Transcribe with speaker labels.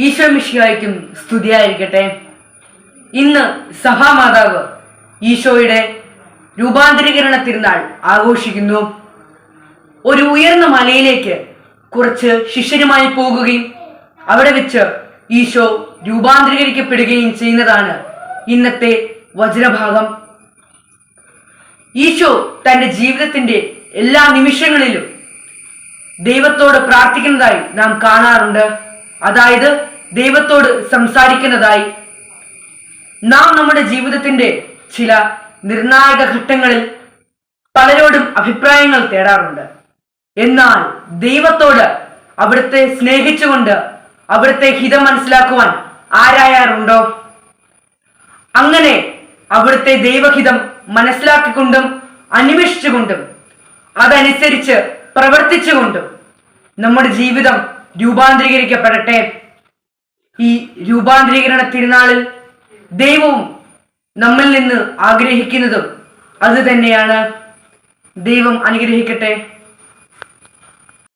Speaker 1: ഈശോ മിഷിഹായ്ക്കും സ്തുതിയായിരിക്കട്ടെ. ഇന്ന് സഭാമാതാവ് ഈശോയുടെ രൂപാന്തരീകരണ തിരുനാൾ ആഘോഷിക്കുന്നു. ഒരു ഉയർന്ന മലയിലേക്ക് കുറച്ച് ശിഷ്യരുമായി പോകുകയും അവിടെ വെച്ച് ഈശോ രൂപാന്തരീകരിക്കപ്പെടുകയും ചെയ്യുന്നതാണ് ഇന്നത്തെ വചനഭാഗം. ഈശോ തന്റെ ജീവിതത്തിന്റെ എല്ലാ നിമിഷങ്ങളിലും ദൈവത്തോട് പ്രാർത്ഥിക്കുന്നതായി നാം കാണാറുണ്ട്. അതായത് ദൈവത്തോട് സംസാരിക്കുന്നതായി. നാം നമ്മുടെ ജീവിതത്തിന്റെ ചില നിർണായക ഘട്ടങ്ങളിൽ പലരോടും അഭിപ്രായങ്ങൾ തേടാറുണ്ട്. എന്നാൽ ദൈവത്തോട് അവിടുത്തെ സ്നേഹിച്ചുകൊണ്ട് അവിടുത്തെ ഹിതം മനസ്സിലാക്കുവാൻ ആരായാറുണ്ടോ? അങ്ങനെ അവിടുത്തെ ദൈവഹിതം മനസ്സിലാക്കിക്കൊണ്ടും അന്വേഷിച്ചുകൊണ്ടും അതനുസരിച്ച് പ്രവർത്തിച്ചുകൊണ്ടും നമ്മുടെ ജീവിതം രൂപാന്തരീകരിക്കപ്പെടട്ടെ. ഈ രൂപാന്തരീകരണ തിരുനാളിൽ ദൈവവും നമ്മിൽ നിന്ന് ആഗ്രഹിക്കുന്നതും അത് തന്നെയാണ്. ദൈവം അനുഗ്രഹിക്കട്ടെ.